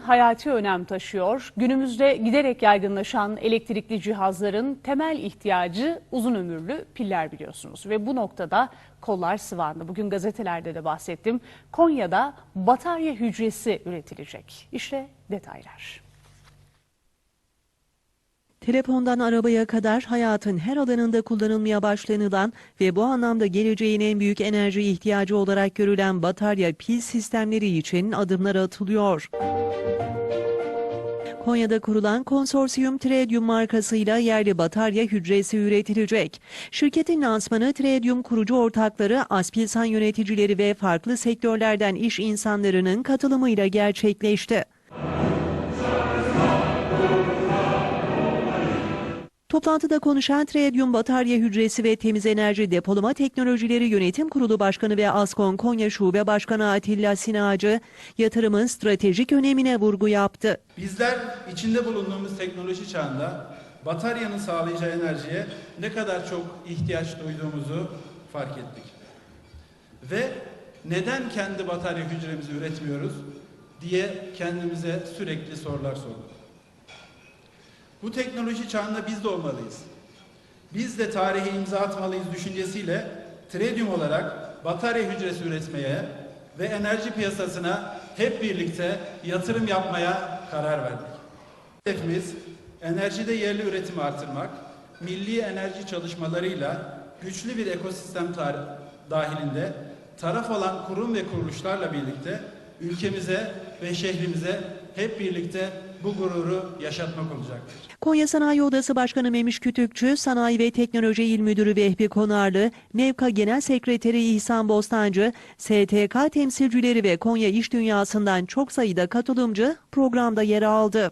hayati önem taşıyor. Günümüzde giderek yaygınlaşan elektrikli cihazların temel ihtiyacı uzun ömürlü piller biliyorsunuz. Ve bu noktada kollar sıvandı. Bugün gazetelerde de bahsettim. Konya'da batarya hücresi üretilecek. İşte detaylar. Telefondan arabaya kadar hayatın her alanında kullanılmaya başlanılan ve bu anlamda geleceğin en büyük enerji ihtiyacı olarak görülen batarya pil sistemleri için adımlar atılıyor. Konya'da kurulan konsorsiyum Tredium markasıyla yerli batarya hücresi üretilecek. Şirketin lansmanı Tredium kurucu ortakları, Aspilsan yöneticileri ve farklı sektörlerden iş insanlarının katılımıyla gerçekleşti. Toplantıda konuşan Tredium Batarya Hücresi ve Temiz Enerji Depolama Teknolojileri Yönetim Kurulu Başkanı ve Askon Konya Şube Başkanı Atilla Sinacı, yatırımın stratejik önemine vurgu yaptı. Bizler içinde bulunduğumuz teknoloji çağında bataryanın sağlayacağı enerjiye ne kadar çok ihtiyaç duyduğumuzu fark ettik. Ve neden kendi batarya hücremizi üretmiyoruz diye kendimize sürekli sorular sorduk. Bu teknoloji çağında biz de olmalıyız. Biz de tarihe imza atmalıyız düşüncesiyle Tredium olarak batarya hücresi üretmeye ve enerji piyasasına hep birlikte yatırım yapmaya karar verdik. Hedefimiz enerjide yerli üretimi artırmak, milli enerji çalışmalarıyla güçlü bir ekosistem dahilinde taraf olan kurum ve kuruluşlarla birlikte ülkemize ve şehrimize hep birlikte bu gururu yaşatmak olacaktır. Konya Sanayi Odası Başkanı Memiş Kütükçü, Sanayi ve Teknoloji İl Müdürü Vehbi Konarlı, Nevka Genel Sekreteri İhsan Bostancı, STK temsilcileri ve Konya iş dünyasından çok sayıda katılımcı programda yer aldı.